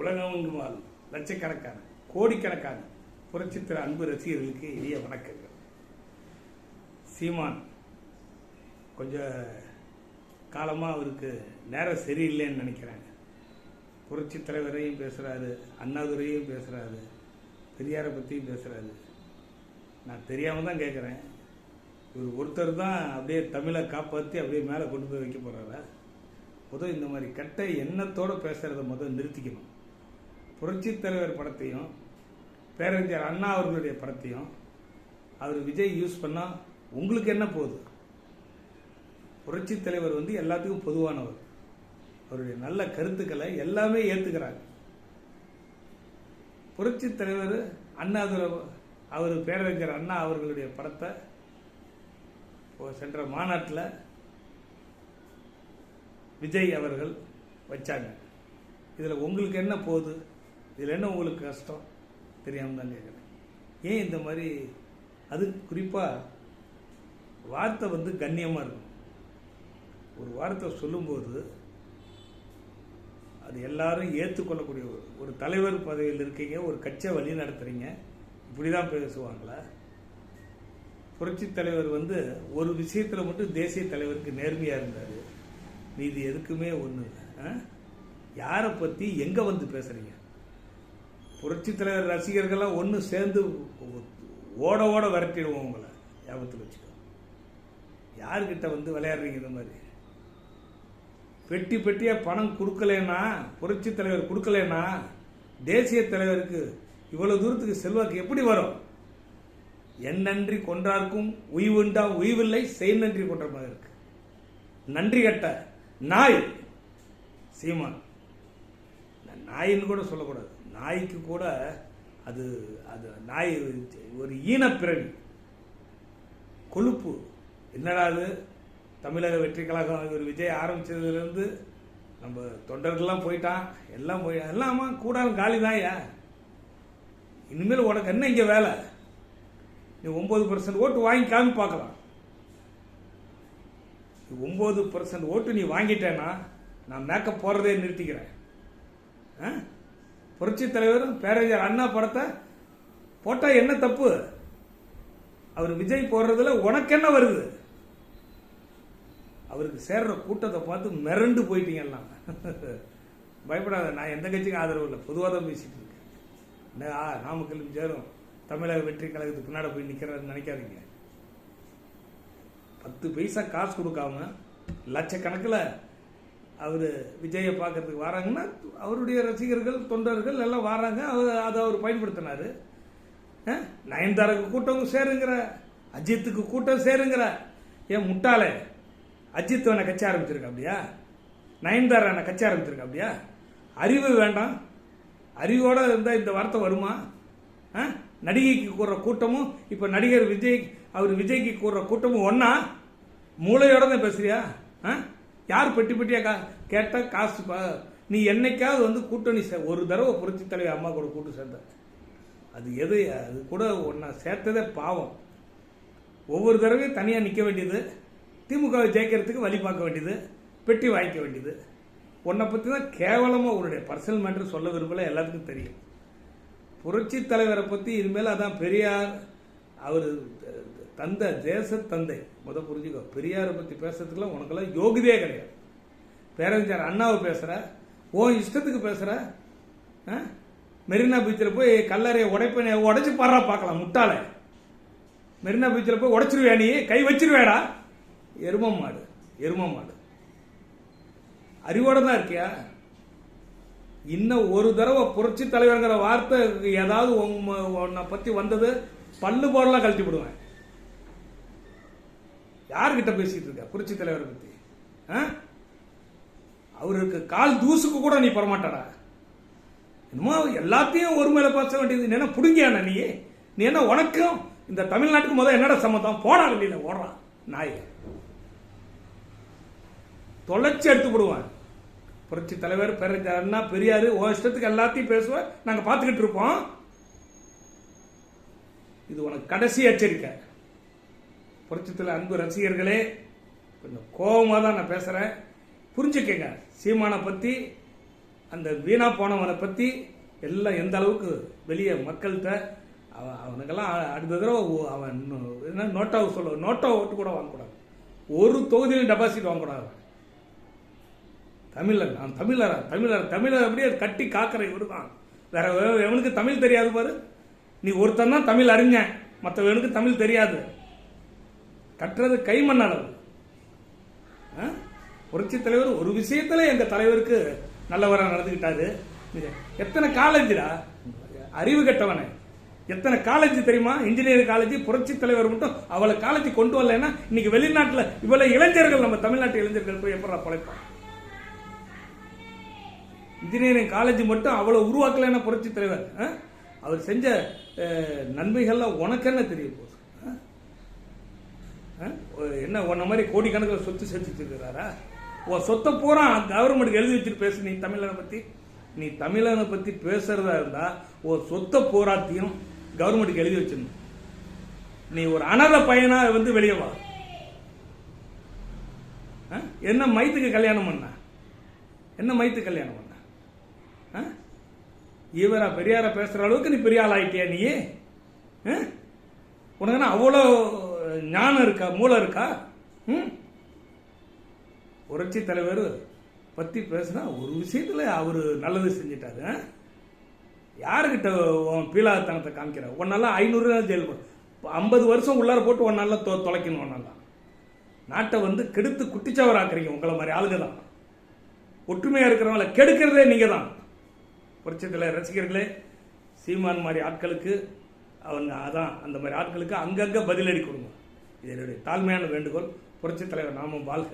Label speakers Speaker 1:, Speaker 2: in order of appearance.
Speaker 1: உலகமெங்கும் லட்சக்கணக்கான கோடிக்கணக்கான புரட்சித்திர அன்பு ரசிகர்களுக்கு இனிய வணக்கங்கள். சீமான் கொஞ்சம் காலமாக அவருக்கு நேரம் சரியில்லைன்னு நினைக்கிறாங்க. புரட்சி தலைவரையும் பேசுகிறாரு அண்ணாதுரையும் பேசுகிறாரு பெரியாரை பற்றியும் பேசுகிறாரு நான் தெரியாமல் தான் கேட்குறேன் இவர் ஒருத்தர் தான் அப்படியே தமிழை காப்பாற்றி அப்படியே மேலே கொண்டு போய் வைக்க போகிறாரா முதல் இந்த மாதிரி கெட்ட எண்ணத்தோடு பேசுகிறத முதல் நிறுத்திக்கணும். புரட்சி தலைவர் படத்தையும் பேரறிஞர் அண்ணா அவர்களுடைய படத்தையும் அவர் விஜய் யூஸ் பண்ணால் உங்களுக்கு என்ன போகுது? புரட்சி தலைவர் வந்து எல்லாத்துக்கும் பொதுவானவர். அவருடைய நல்ல கருத்துக்களை எல்லாமே ஏற்றுக்கிறாங்க புரட்சி தலைவர் அண்ணாதுரை அவர் பேரறிஞர் அண்ணா அவர்களுடைய படத்தை சென்ற மாநாட்டில் விஜய் அவர்கள் வச்சாங்க. இதில் உங்களுக்கு என்ன போகுது? இதில் என்ன உங்களுக்கு கஷ்டம்? தெரியாமல் தான் கேட்குறேன் ஏன் இந்த மாதிரி? அது குறிப்பாக வார்த்தை வந்து கண்ணியமாக இருக்கும். ஒரு வார்த்தை சொல்லும்போது அது எல்லாரும் ஏற்றுக்கொள்ளக்கூடிய ஒரு ஒரு தலைவர் பதவியில் இருக்கீங்க ஒரு கட்சியை வழி நடத்துறீங்க இப்படி தான் பேசுவாங்களா? புரட்சி தலைவர் வந்து ஒரு விஷயத்தில் மட்டும் தேசிய தலைவருக்கு நேர்மையாக இருந்தார். மீதி எதுக்குமே ஒன்று யாரை பற்றி எங்கே வந்து பேசுகிறீங்க புரட்சி தலைவர் ரசிகர்கள்லாம் ஒன்று சேர்ந்து ஓட ஓட விரட்டிடுவோம் உங்களை. ஞாபகத்தில் வச்சுக்கோ. யார்கிட்ட வந்து விளையாடுறீங்க இந்த மாதிரி? பெட்டி பெட்டியாக பணம் கொடுக்கலன்னா புரட்சி தலைவர் கொடுக்கலன்னா தேசிய தலைவருக்கு இவ்வளோ தூரத்துக்கு செல்வாக்கு எப்படி வரும்? என் நன்றி கொன்றார்க்கும் உய்வுண்டா உய்வில்லை செய் நன்றி கொன்ற மாதிரி இருக்கு. நன்றி கட்ட நாய். சீமான். நாயின்னு கூட சொல்லக்கூடாது. நாய்க்கு கூட அது அது நாய் ஒரு ஈனப்பிறவி கொழுப்பு. என்னடா அது? தமிழக வெற்றி கழகம் இவர் விஜய் ஆரம்பித்ததுலேருந்து நம்ம தொண்டர்கள்லாம் போயிட்டான். எல்லாம் போய் எல்லாமா கூடாலும் காலி தான்யா இனிமேல் உனக்கு என்ன இங்கே வேலை? நீ ஒம்பது பர்சன்ட் ஓட்டு வாங்கி காமி பார்க்கலாம். ஒம்பது பர்சன்ட் ஓட்டு நீ வாங்கிட்டேன்னா நான் மேக்கப் போடுறதே நிறுத்திக்கிறேன். ஆ? புரட்சி தலைவர் பேரறிஞர் அண்ணா படத்தை போட்டா என்ன தப்பு? அவர் விஜய் போடுறதுல உனக்கு என்ன வருது? அவருக்கு சேர்ற கூட்டத்தை பார்த்து மிரண்டு போயிட்டீங்க எல்லாம். பயப்படாத நான் எந்த கட்சிக்கும் ஆதரவு இல்லை. பொதுவாக தான் பேசிட்டு இருக்கேன். ஆ, நாமக்கல் சேரும். தமிழக வெற்றி கழகத்துக்கு பின்னாடி போய் நிற்கிறேன்னு நினைக்காதீங்க. பத்து பைசா காசு கொடுக்காம லட்சக்கணக்கில் அவர் விஜயை பார்க்கறதுக்கு வராங்கன்னா அவருடைய ரசிகர்கள் தொண்டர்கள் எல்லாம் வராங்க. அவர் அதை அவர் பயன்படுத்தினார். நயன்தாராக்கு கூட்டம் சேருங்கிற அஜித்துக்கு கூட்டம் சேருங்கிற. ஏன் முட்டாளே? அஜித் வேணா கட்சி ஆரம்பிச்சிருக்க அப்படியா? நயன்தாரா என்ன கட்சி ஆரம்பிச்சிருக்க அப்படியா? அறிவு வேண்டாம். அறிவோட இருந்தால் இந்த வார்த்தை வருமா? ஆ? நடிகைக்கு கூடுற கூட்டமும் இப்போ நடிகர் விஜய் அவர் விஜய்க்கு கூடுற கூட்டமும் ஒன்றா மூளையோட தான் பேசுறியா? ஆ? யார் பெட்டி பெட்டியா கா கேட்டால் காசு நீ என்னைக்காவது வந்து கூட்டணி சே ஒரு தடவை புரட்சி தலைவர் அம்மா கூட கூட்டு சேர்ந்த. அது எது அது கூட ஒன்றா சேர்த்ததே பாவம். ஒவ்வொரு தடவையும் தனியாக நிற்க வேண்டியது. திமுகவை ஜெயிக்கிறதுக்கு வழி பார்க்க வேண்டியது. பெட்டி வாங்கிக்க வேண்டியது. உன்னை பற்றி தான் கேவலமாக உன்னுடைய பர்சனல் மேட்ரு சொல்ல விரும்பல எல்லாத்துக்கும் தெரியும். புரட்சி தலைவரை பற்றி இனிமேல் அதான் பெரியார் அவர் தந்தை தேச தந்தை. முத புரிஞ்சுக்கோ. பெரியாரை பற்றி பேசுறதுக்குலாம் உனக்கெல்லாம் யோகிதே கிடையாது. பேரறிஞர் அண்ணாவை பேசுகிற ஓ இஷ்டத்துக்கு பேசுகிற மெரினா பீச்சில் போய் கல்லறையை உடைப்பனை உடைச்சி பாடுறா பார்க்கலாம் முட்டாளை. மெரினா பீச்சில் போய் உடைச்சிருவியா நீ? கை வச்சிருவேடா. எரும மாடு எரும மாடு. அறிவோட தான் இருக்கியா? இன்னும் ஒரு தடவை புரட்சி தலைவர்ங்கிற வார்த்தை ஏதாவது உன்னை பற்றி வந்தது பல்லு போடலாம் கழட்டி விடுவேன். யாருக்கிட்ட பேசிட்டு இருக்க? புரட்சி தலைவரை பத்தி. ஆ? அவருக்கு கால் தூசுக்கு கூட நீ பரமாட்டடா என்னமோ எல்லாத்தையும் ஒரு மேல பேச வேண்டியது. நீ என்ன புடுங்கியான நீ நீ என்ன உனக்கும் இந்த தமிழ்நாட்டுக்கு முதல் என்னடா சம்மந்தம்? போடா வெளியில ஓடுறான் நாய். தொலைச்சி எடுத்து விடுவேன் புரட்சி தலைவர் பேரறிஞர் அண்ணா பெரியார் உன் இஷ்டத்துக்கு எல்லாத்தையும் பேசுவேன். நாங்கள் பார்த்துக்கிட்டு இருப்போம். இது உனக்கு கடைசி எச்சரிக்கை. புரட்சத்தில் அன்பு ரசிகர்களே கொஞ்சம் கோபமாக தான் நான் பேசுகிறேன் புரிஞ்சுக்கங்க சீமானை பற்றி அந்த வீணா போனவனை பற்றி எல்லாம் எந்த அளவுக்கு வெளியே மக்கள்கிட்ட அவன் அவனுக்கெல்லாம் அ- அடுத்த தடவை அவன் இன்னும் என்ன நோட்டாவை சொல்ல நோட்டா ஓட்டு கூட வாங்கக்கூடாது. ஒரு தொகுதியிலும் டெபாசிட் வாங்கக்கூடாது. அவன். தமிழன் நான் தமிழரா தமிழர் தமிழர் அப்படியே கட்டி காக்கிற இவரு தான் வேற எவனுக்கு தமிழ் தெரியாது பாரு. நீ ஒருத்தன் தான் தமிழ் அறிஞன். மற்றவனுக்கு தமிழ் தெரியாது. கட்டுறது கைமண் அளவு ஆ? தலைவர் ஒரு விஷயத்துல எங்க தலைவருக்கு நல்லவராக நடந்துக்கிட்டாரு எத்தனை காலேஜ்டா? அறிவு கெட்டவனே. எத்தனை காலேஜ் தெரியுமா? இன்ஜினியரிங் காலேஜ் புரட்சி தலைவர் மட்டும் அவளை காலேஜ் கொண்டு வரலைன்னா இன்னைக்கு வெளிநாட்டில் இவ்வளவு இளைஞர்கள் நம்ம தமிழ்நாட்டு இளைஞர்கள் போய் எப்படா பழைப்பான் இன்ஜினியரிங் காலேஜ் மட்டும் அவ்வளோ உருவாக்கலைன்னா புரட்சி தலைவர் ஆ? அவர் செஞ்ச நன்மைகள்லாம் உனக்கு என்ன தெரிய போகுது? என்ன உன்ன மாதிரி கோடிக்கணக்கில் சொத்து சேர்த்து வச்சிருக்கிறாரா உன் சொத்தை பூரா கவர்மெண்ட்டுக்கு எழுதி வச்சுட்டு பேசு நீ தமிழனை பற்றி நீ தமிழனை பற்றி பேசுகிறதா இருந்தால் ஒரு சொத்தை பூராத்தையும் கவர்மெண்ட்டுக்கு எழுதி வச்சிடணும். நீ ஒரு அனாத பையனாக வந்து வெளியே வா. ஆ? என்ன மைத்துக்கு கல்யாணம் பண்ண? என்ன மைத்து கல்யாணம் பண்ண? ஆ? ஈவரா பெரியாரா பேசுகிற அளவுக்கு நீ பெரிய ஆள் ஆகிட்டியா நீ? ஆ? அவ்வளோ ஞானம் இருக்கா? மூளை இருக்கா? ம்? புரட்சி தலைவர் பற்றி பேசுனா ஒரு விஷயத்தில் அவர் நல்லது செஞ்சிட்டாரு யாருக்கிட்ட உன் பீலாத்தனத்தை காமிக்கிற? உன்னால ஐநூறு நாள் ஜெயில் ஐம்பது வருஷம் உள்ளார போட்டு ஒன்னால தொ தொலைக்கணும் ஒன்னால நாட்டை வந்து கெடுத்து குட்டிச்சவராக்குறீங்க உங்களை மாதிரி ஆளுங்க தான். ஒற்றுமையாக இருக்கிறவங்கள கெடுக்கிறதே நீங்கள் தான். புரட்சத்தில் ரசிகர்களே சீமான் மாதிரி ஆட்களுக்கு அவங்க அதான் அந்த மாதிரி ஆட்களுக்கு அங்கங்கே பதிலடி கொடுங்க. இது என்னுடைய தாழ்மையான வேண்டுகோள் புரட்சித் தலைவர் நாமும் வாழ்க.